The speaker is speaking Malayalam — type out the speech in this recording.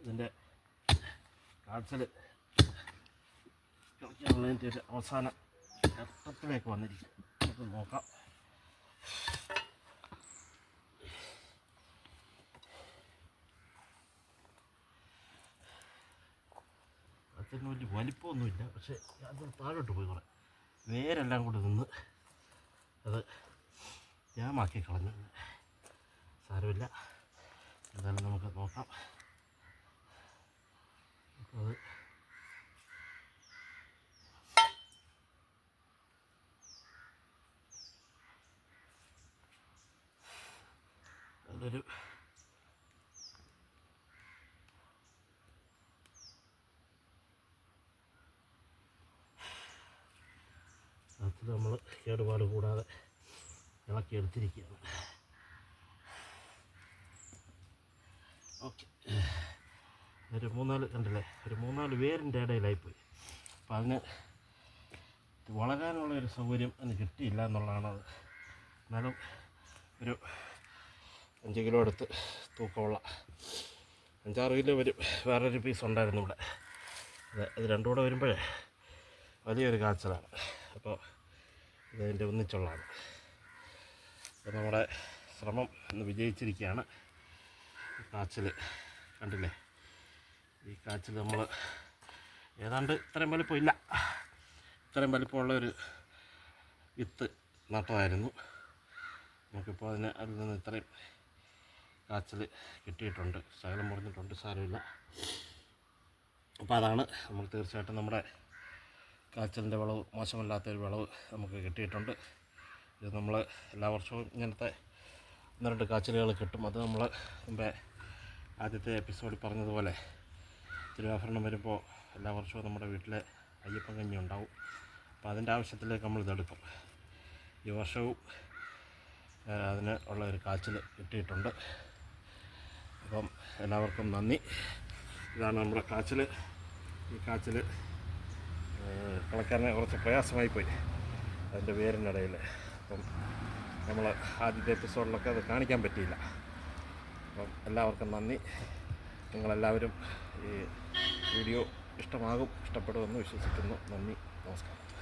ഇതിന്റെ കാഴ്ചൽ കളയ്ക്കാനുള്ളതിന്റെ ഒരു അവസാന ഘട്ടത്തിലേക്ക് വന്നിരിക്കും നോക്കാം. വലിയ വലിപ്പമൊന്നുമില്ല പക്ഷേ അത് താഴോട്ട് പോയി കുറേ. വേരെല്ലാം കൂടി നിന്ന് അത് ജാമാക്കി കളഞ്ഞു. സാരമില്ല. എന്തായാലും നമുക്ക് നോക്കാം അപ്പോൾ അത് അതൊരു അത് നമ്മൾ കേടുപാട് കൂടാതെ ഇളക്കി എടുത്തിരിക്കുകയാണ് ഓക്കെ. ഒരു മൂന്നാൽ കണ്ടില്ലേ? ഒരു മൂന്നാൽ വേരിന്റെ ഇടയിലായിപ്പോയി. അപ്പം അതിന് വളരാനുള്ള ഒരു സൗകര്യം അതിന് കിട്ടിയില്ല എന്നുള്ളതാണ് എന്നാലും ഒരു അഞ്ച് കിലോ എടുത്ത് തൂക്കമുള്ള. അഞ്ചാറ് കിലോ വരും. വേറൊരു പീസ് ഉണ്ടായിരുന്നു ഇവിടെ. അത് ഇത് രണ്ടും കൂടെ വരുമ്പോഴേ വലിയൊരു കാച്ചലാണ്. അപ്പോൾ ഇതതിന്റെ ഒന്നിച്ചുള്ളതാണ്. അപ്പോൾ നമ്മുടെ ശ്രമം ഇന്ന് വിജയിച്ചിരിക്കുകയാണ്. കാച്ചിൽ കണ്ടില്ലേ? ഈ കാച്ചിൽ നമ്മൾ ഏതാണ്ട് ഇത്രയും വലിപ്പം ഇല്ല ഇത്രയും വലിപ്പമുള്ള ഒരു വിത്ത് നട്ടമായിരുന്നു നമുക്കിപ്പോൾ അതിന് അതിൽ നിന്ന് ഇത്രയും കാച്ചിൽ കിട്ടിയിട്ടുണ്ട്. ശകലം മുറിഞ്ഞിട്ടുണ്ട് സാരമില്ല. അപ്പോൾ അതാണ് നമ്മൾ തീർച്ചയായിട്ടും നമ്മുടെ കാച്ചിലിന്റെ വിളവ് മോശമല്ലാത്തൊരു വിളവ് നമുക്ക് കിട്ടിയിട്ടുണ്ട്. ഇത് നമ്മൾ എല്ലാ വർഷവും ഇങ്ങനത്തെ ഒന്ന് രണ്ട് കാച്ചിലുകൾ കിട്ടും. അത് നമ്മൾ മുമ്പേ ആദ്യത്തെ എപ്പിസോഡിൽ പറഞ്ഞതുപോലെ തിരുവാഭരണം വരുമ്പോൾ എല്ലാ വർഷവും നമ്മുടെ വീട്ടിൽ അയ്യപ്പൻ കഞ്ഞി ഉണ്ടാവും. അപ്പോൾ അതിന്റെ ആവശ്യത്തിലേക്ക് നമ്മൾ ഇതെടുക്കും ഈ വർഷവും അതിന് ഉള്ള ഒരു കാച്ചിൽ കിട്ടിയിട്ടുണ്ട്. അപ്പം എല്ലാവർക്കും നന്ദി. ഇതാണ് നമ്മുടെ കാച്ചിൽ ഈ കാച്ചിൽ കളക്കാരനെ കുറച്ച് പ്രയാസമായി പോയി. അതിന്റെ വേരിനിടയിൽ അപ്പം നമ്മൾ ആദ്യത്തെ എപ്പിസോഡിലൊക്കെ അത് കാണിക്കാൻ പറ്റിയില്ല. അപ്പം എല്ലാവർക്കും നന്ദി. നിങ്ങളെല്ലാവരും ഈ വീഡിയോ ഇഷ്ടമാകും ഇഷ്ടപ്പെടുമെന്ന് വിശ്വസിക്കുന്നു. നന്ദി. നമസ്കാരം.